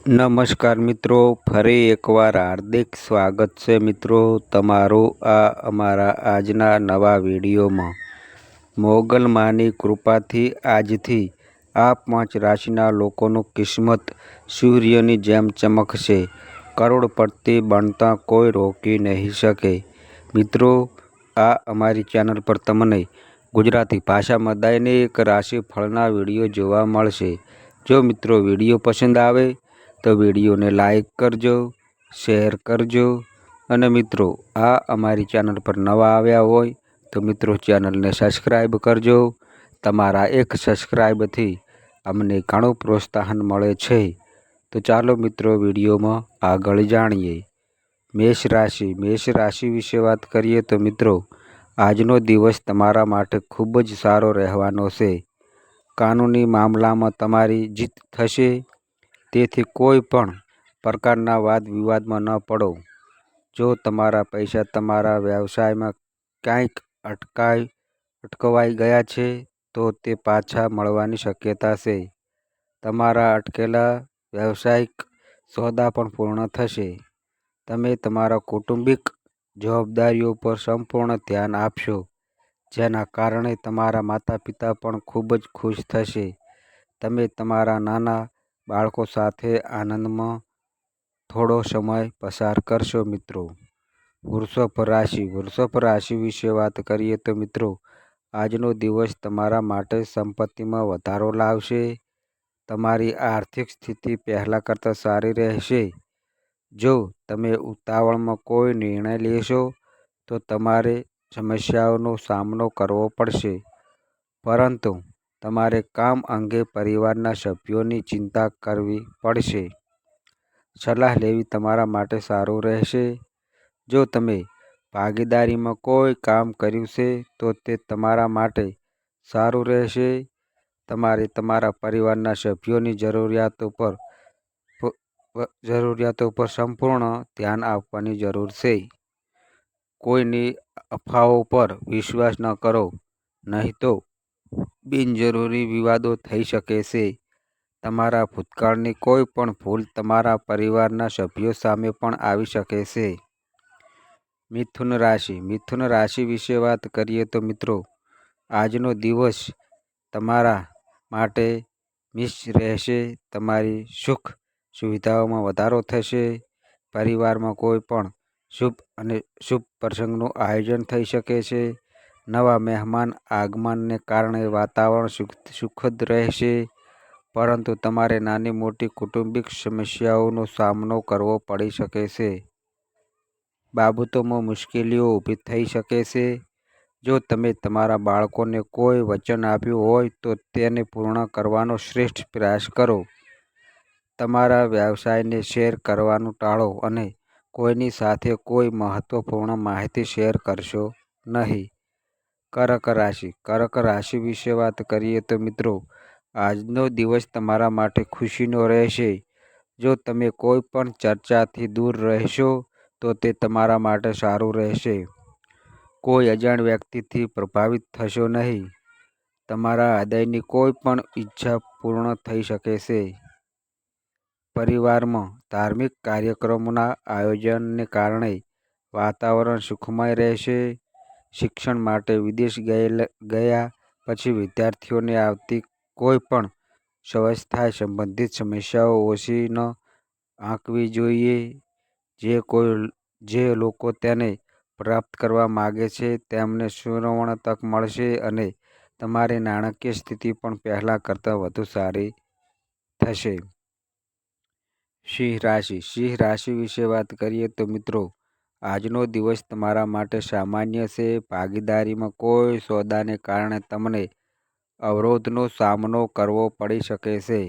નમસ્કાર મિત્રો, ફરી એકવાર હાર્દિક સ્વાગત છે મિત્રો તમારું આ અમારા આજના નવા વિડીયોમાં. મોગલમાની કૃપાથી આજથી આ પાંચ રાશિના લોકોનું કિસ્મત સૂર્યની જેમ ચમકશે. કરોડપતિ બનતા કોઈ રોકી નહીં શકે. મિત્રો, આ અમારી ચેનલ પર તમને ગુજરાતી ભાષામાં દૈનિક રાશિફળના વીડિયો જોવા મળશે. જો મિત્રો વીડિયો પસંદ આવે તો વિડીયોને લાઈક કરજો, શેર કરજો. અને મિત્રો, આ અમારી ચેનલ પર નવા આવ્યા હોય તો મિત્રો ચેનલને સબસ્ક્રાઈબ કરજો. તમારા એક સબસ્ક્રાઈબથી અમને ઘણું પ્રોત્સાહન મળે છે. તો ચાલો મિત્રો વિડીયોમાં આગળ જાણીએ. મેષ રાશિ મેષ રાશિ વિશે વાત કરીએ તો મિત્રો, આજનો દિવસ તમારા માટે ખૂબ જ સારો રહેવાનો છે. કાનૂની મામલામાં તમારી જીત થશે. તેથી કોઈ પણ પ્રકારના વાદ વિવાદમાં ન પડો. જો તમારા પૈસા તમારા વ્યવસાયમાં ક્યાંક અટકાય અટકવાઈ ગયા છે, તો તે પાછા મળવાની શક્યતા છે. તમારા અટકેલા વ્યવસાયિક સોદા પણ પૂર્ણ થશે. તમે તમારા કૌટુંબિક જવાબદારીઓ પર સંપૂર્ણ ધ્યાન આપશો, જેના કારણે તમારા માતા પિતા પણ ખૂબ જ ખુશ થશે. તમે તમારા નાના બાળકો સાથે આનંદમાં થોડો સમય પસાર કરશો મિત્રો. વૃષભ રાશિ વૃષભ રાશિ વિશે વાત કરીએ તો મિત્રો, આજનો દિવસ તમારા માટે સંપત્તિમાં વધારો લાવશે. તમારી આર્થિક સ્થિતિ પહેલાં કરતાં સારી રહેશે. જો તમે ઉતાવળમાં કોઈ નિર્ણય લેશો, તો તમારે સમસ્યાઓનો સામનો કરવો પડશે. પરંતુ તમારે કામ અંગે પરિવારના સભ્યોની ચિંતા કરવી પડશે. સલાહ લેવી તમારા માટે સારું રહેશે. જો તમે ભાગીદારીમાં કોઈ કામ કર્યું છે, તો તે તમારા માટે સારું રહેશે. તમારે તમારા પરિવારના સભ્યોની જરૂરિયાતો પર જરૂરિયાતો પર સંપૂર્ણ ધ્યાન આપવાની જરૂર છે. કોઈની અફવાઓ પર વિશ્વાસ ન કરો, નહીં તો બિનજરૂરી વિવાદો થઈ શકે છે. તમારા ભૂતકાળની કોઈ પણ ભૂલ તમારા પરિવારના સભ્યો સામે પણ આવી શકે છે. મિથુન રાશિ. મિથુન રાશિ વિશે વાત કરીએ તો મિત્રો, આજનો દિવસ તમારા માટે મિસ રહેશે. તમારી સુખ સુવિધાઓમાં વધારો થશે. પરિવારમાં કોઈ પણ શુભ અને શુભ પ્રસંગનું આયોજન થઈ શકે છે. નવા મહેમાન આગમનને કારણે વાતાવરણ સુખદ રહેશે. પરંતુ તમારે નાની મોટી કુટુંબિક સમસ્યાઓનો સામનો કરવો પડી શકે છે. બાબતોમાં મુશ્કેલીઓ ઊભી થઈ શકે છે. જો તમે તમારા બાળકોને કોઈ વચન આપ્યું હોય તો તેને પૂર્ણ કરવાનો શ્રેષ્ઠ પ્રયાસ કરો. તમારા વ્યવસાયને શેર કરવાનું ટાળો અને કોઈની સાથે કોઈ મહત્વપૂર્ણ માહિતી શેર કરશો નહીં. કર્ક રાશિ. કર્ક રાશિ વિશે વાત કરીએ તો મિત્રો, આજનો દિવસ તમારા માટે ખુશીનો રહેશે. જો તમે કોઈ પણ ચર્ચાથી દૂર રહેશો, તો તે તમારા માટે સારું રહેશે. કોઈ અજાણ વ્યક્તિથી પ્રભાવિત થશો નહીં. તમારા હૃદયની કોઈ પણ ઈચ્છા પૂર્ણ થઈ શકે છે. પરિવારમાં ધાર્મિક કાર્યક્રમોના આયોજનને કારણે વાતાવરણ સુખમય રહેશે. શિક્ષણ માટે વિદેશ ગયા પછી વિદ્યાર્થીઓને આવતી કોઈ પણ સ્વાસ્થ્ય સંબંધિત સમસ્યાઓ ઓછી ન આંકવી જોઈએ. જે કોઈ, જે લોકો તેને પ્રાપ્ત કરવા માગે છે, તેમને સુવર્ણ તક મળશે અને તમારી નાણાકીય સ્થિતિ પણ પહેલાં કરતાં વધુ સારી થશે. સિંહ રાશિ સિંહ રાશિ વિશે વાત કરીએ તો મિત્રો આજનો દિવસ તમારા માટે સામાન્ય છે. ભાગીદારીમાં કોઈ સોદાને કારણે તમને અવરોધનો સામનો કરવો પડી શકે છે.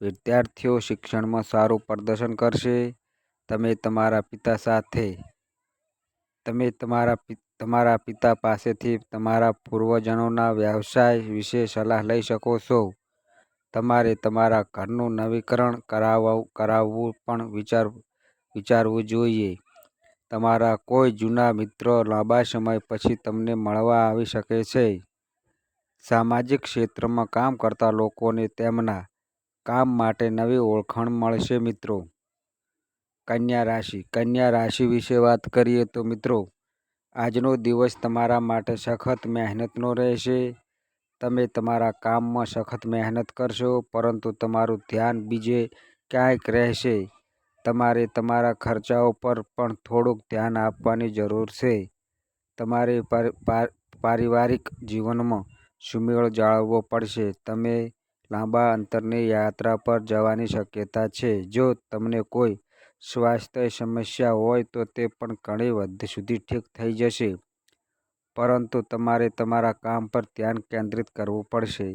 વિદ્યાર્થીઓ શિક્ષણમાં સારું પ્રદર્શન કરશે. તમે તમારા પિતા સાથે, તમે તમારા તમારા પિતા પાસેથી તમારા પૂર્વજનોના વ્યવસાય વિશે સલાહ લઈ શકો છો. તમારે તમારા ઘરનું નવીકરણ કરાવવું કરાવવું પણ વિચાર, વિચારવું જોઈએ. તમારા કોઈ જૂના મિત્રો લાંબા સમય પછી તમને મળવા આવી શકે છે? સામાજિક ક્ષેત્રમાં કામ કરતા લોકોને તેમના કામ માટે નવી ઓળખાણ મળશે મિત્રો. કન્યા રાશિ કન્યા રાશિ વિશે વાત કરીએ તો મિત્રો, આજનો દિવસ તમારા માટે સખત મહેનતનો રહેશે. તમે તમારા કામમાં સખત મહેનત કરશો, પરંતુ તમારું ધ્યાન બીજે ક્યાંક રહેશે. તમારે તમારા ખર્ચાઓ પર પણ થોડુંક ધ્યાન આપવાની જરૂર છે. તમારે પારિવારિક જીવનમાં સુમેળ જાળવવો પડશે. તમે લાંબા અંતરની યાત્રા પર જવાની શક્યતા છે. જો તમને કોઈ સ્વાસ્થ્ય સમસ્યા હોય તો તે પણ ઘણી હદ સુધી ઠીક થઈ જશે. પરંતુ તમારે તમારા કામ પર ધ્યાન કેન્દ્રિત કરવું પડશે.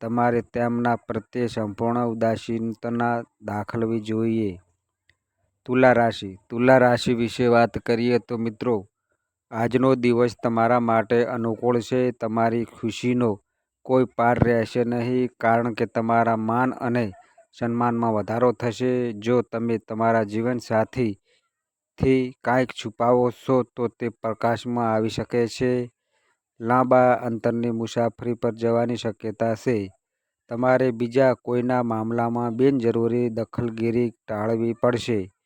તમારે તેમના પ્રત્યે સંપૂર્ણ ઉદાસીનતા દાખલવી જોઈએ. તુલા રાશિ. તુલા રાશિ વિશે વાત કરીએ તો મિત્રો, આજનો દિવસ તમારા માટે અનુકૂળ છે. તમારી ખુશીનો કોઈ પાર રહેશે નહીં, કારણ કે તમારા માન અને સન્માનમાં વધારો થશે. જો તમે તમારા જીવનસાથીથી કાંઈક છુપાવો છો, તો તે પ્રકાશમાં આવી શકે છે. લાંબા અંતરની મુસાફરી પર જવાની શક્યતા છે. તમારે બીજા કોઈના મામલામાં બિનજરૂરી દખલગીરી ટાળવી પડશે.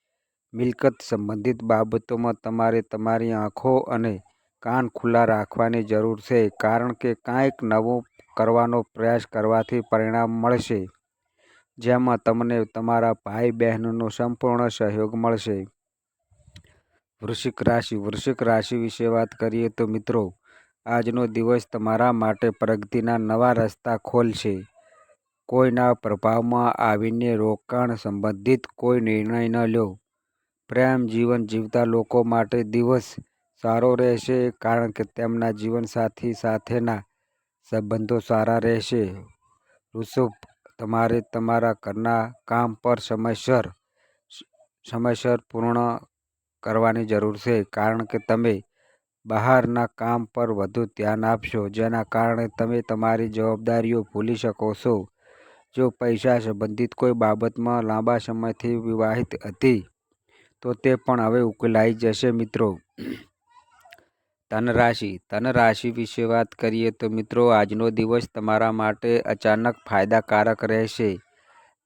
મિલકત સંબંધિત બાબતોમાં તમારે તમારી આંખો અને કાન ખુલ્લા રાખવાની જરૂર છે, કારણ કે કાંઈક નવું કરવાનો પ્રયાસ કરવાથી પરિણામ મળશે, જેમાં તમને તમારા ભાઈ બહેનનો સંપૂર્ણ સહયોગ મળશે. વૃશ્ચિક રાશિ વૃશ્ચિક રાશિ વિશે વાત કરીએ તો મિત્રો, આજનો દિવસ તમારા માટે પ્રગતિના નવા રસ્તા ખોલશે. કોઈના પ્રભાવમાં આવીને રોકાણ સંબંધિત કોઈ નિર્ણય ન લો. પ્રેમ જીવન જીવતા લોકો માટે દિવસ સારો રહેશે કારણ કે તેમના જીવનસાથી સાથેના સંબંધો સારા રહેશે. વૃષભ તમારે તમારા ઘરના કામ પર સમયસર સમયસર પૂર્ણ કરવાની જરૂર છે કારણ કે તમે બહારના કામ પર વધુ ધ્યાન આપશો, જેના કારણે તમે તમારી જવાબદારીઓ ભૂલી શકો છો. જો પૈસા સંબંધિત કોઈ બાબતમાં લાંબા સમયથી વિવાહિત હતી તો તે પણ હવે ઉકેલાઈ જશે મિત્રો. ધન રાશિ ધન રાશિ વિશે વાત કરીએ તો મિત્રો, આજનો દિવસ તમારા માટે અચાનક ફાયદાકારક રહેશે.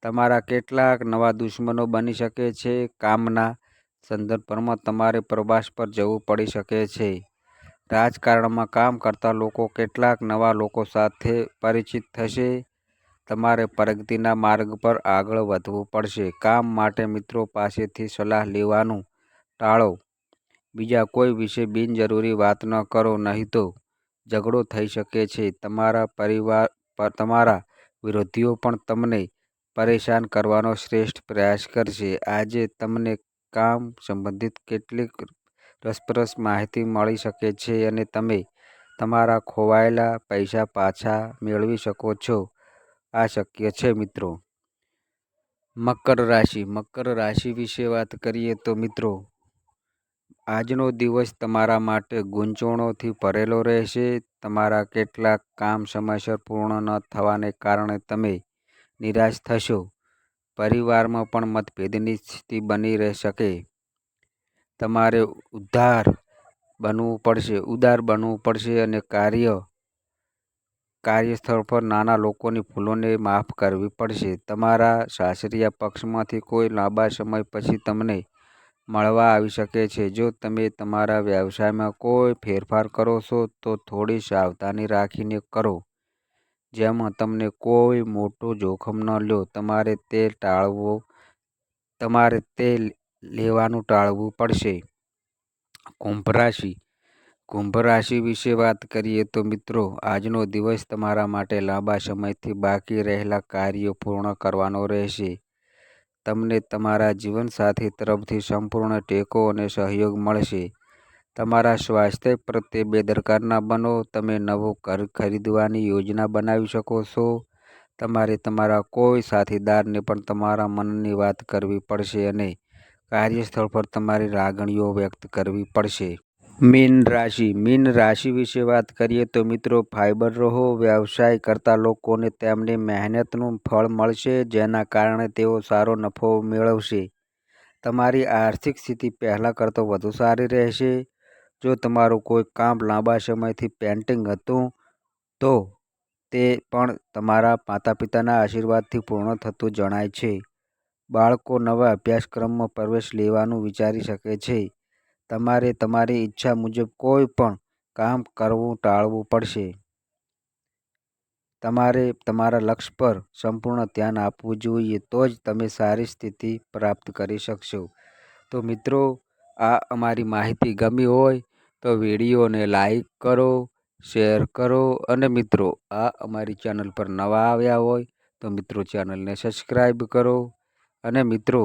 તમારા કેટલાક નવા દુશ્મનો બની શકે છે. કામના સંદર્ભમાં તમારે પ્રવાસ પર જવું પડી શકે છે. રાજકારણમાં કામ કરતા લોકો કેટલાક નવા લોકો સાથે પરિચિત થશે. તમારે પ્રગતિના માર્ગ પર આગળ વધવું પડશે. કામ માટે મિત્રો પાસેથી સલાહ લેવાનું ટાળો. બીજા કોઈ વિશે બિનજરૂરી વાત ન કરો, નહીં તો ઝઘડો થઈ શકે છે. તમારા પરિવાર તમારા વિરોધીઓ પણ તમને પરેશાન કરવાનો શ્રેષ્ઠ પ્રયાસ કરશે. આજે તમને કામ સંબંધિત કેટલીક રસપ્રસ માહિતી મળી શકે છે અને તમે તમારા ખોવાયેલા પૈસા પાછા મેળવી શકો છો. આ શક્ય છે, મિત્રો. મકર રાશિ મકર રાશિ વિશે વાત કરીએ તો, મિત્રો, આજનો દિવસ તમારા માટે ગૂંચવણોથી ભરેલો રહેશે. તમારા કેટલાક કામ સમયસર પૂર્ણ ન થવાને કારણે તમે નિરાશ થશો. પરિવારમાં પણ મતભેદની સ્થિતિ બની રહી શકે. તમારે ઉદ્ધાર બનવું પડશે ઉદાર બનવું પડશે અને કાર્ય કાર્યસ્થળ પર નાના લોકોની ભૂલોને માફ કરવી પડશે. તમારા સાસરિયા પક્ષમાંથી કોઈ લાંબા સમય પછી તમને મળવા આવી શકે છે. જો તમે તમારા વ્યવસાયમાં કોઈ ફેરફાર કરો છો, તો થોડી સાવધાની રાખીને કરો. જેમાં તમને કોઈ મોટું જોખમ ન લો, તમારે તે ટાળવું, તમારે તે લેવાનું ટાળવું પડશે. કુંભ રાશિ કુંભ રાશિ વિશે વાત કરીએ તો મિત્રો, આજનો દિવસ તમારા માટે લાંબા સમયથી બાકી રહેલા કાર્યો પૂર્ણ કરવાનો રહેશે. તમને તમારા જીવનસાથી તરફથી સંપૂર્ણ ટેકો અને સહયોગ મળશે. તમારા સ્વાસ્થ્ય પ્રત્યે બેદરકાર ના બનો, તમે નવું ઘર ખરીદવાની યોજના બનાવી શકો છો. તમારે તમારા કોઈ સાથીદારને પણ તમારા મનની વાત કરવી પડશે અને કાર્યસ્થળ પર તમારી લાગણીઓ વ્યક્ત કરવી પડશે. મીન રાશિ. મીન રાશિ વિશે વાત કરીએ તો મિત્રો ફાઇબર રહો, વ્યવસાય કરતા લોકોને તેમની મહેનતનું ફળ મળશે, જેના કારણે તેઓ સારો નફો મેળવશે. તમારી આર્થિક સ્થિતિ પહેલાં કરતાં વધુ સારી રહેશે. જો તમારું કોઈ કામ લાંબા સમયથી પેન્ટિંગ હતું, તો તે પણ તમારા માતા પિતાના આશીર્વાદથી પૂર્ણ થતું જણાય છે. બાળકો નવા અભ્યાસક્રમમાં પ્રવેશ લેવાનું વિચારી શકે છે. તમારે તમારી ઈચ્છા મુજબ કોઈ પણ કામ કરવું ટાળવું પડશે. તમારે તમારા લક્ષ્ય પર સંપૂર્ણ ધ્યાન આપવું જોઈએ તો જ તમે સારી સ્થિતિ પ્રાપ્ત કરી શકશો. તો મિત્રો, આ અમારી માહિતી ગમી હોય તો વિડીયોને લાઈક કરો, શેર કરો અને મિત્રો, આ અમારી ચેનલ પર નવા આવ્યા હોય તો મિત્રો ચેનલને સબસ્ક્રાઈબ કરો. અને મિત્રો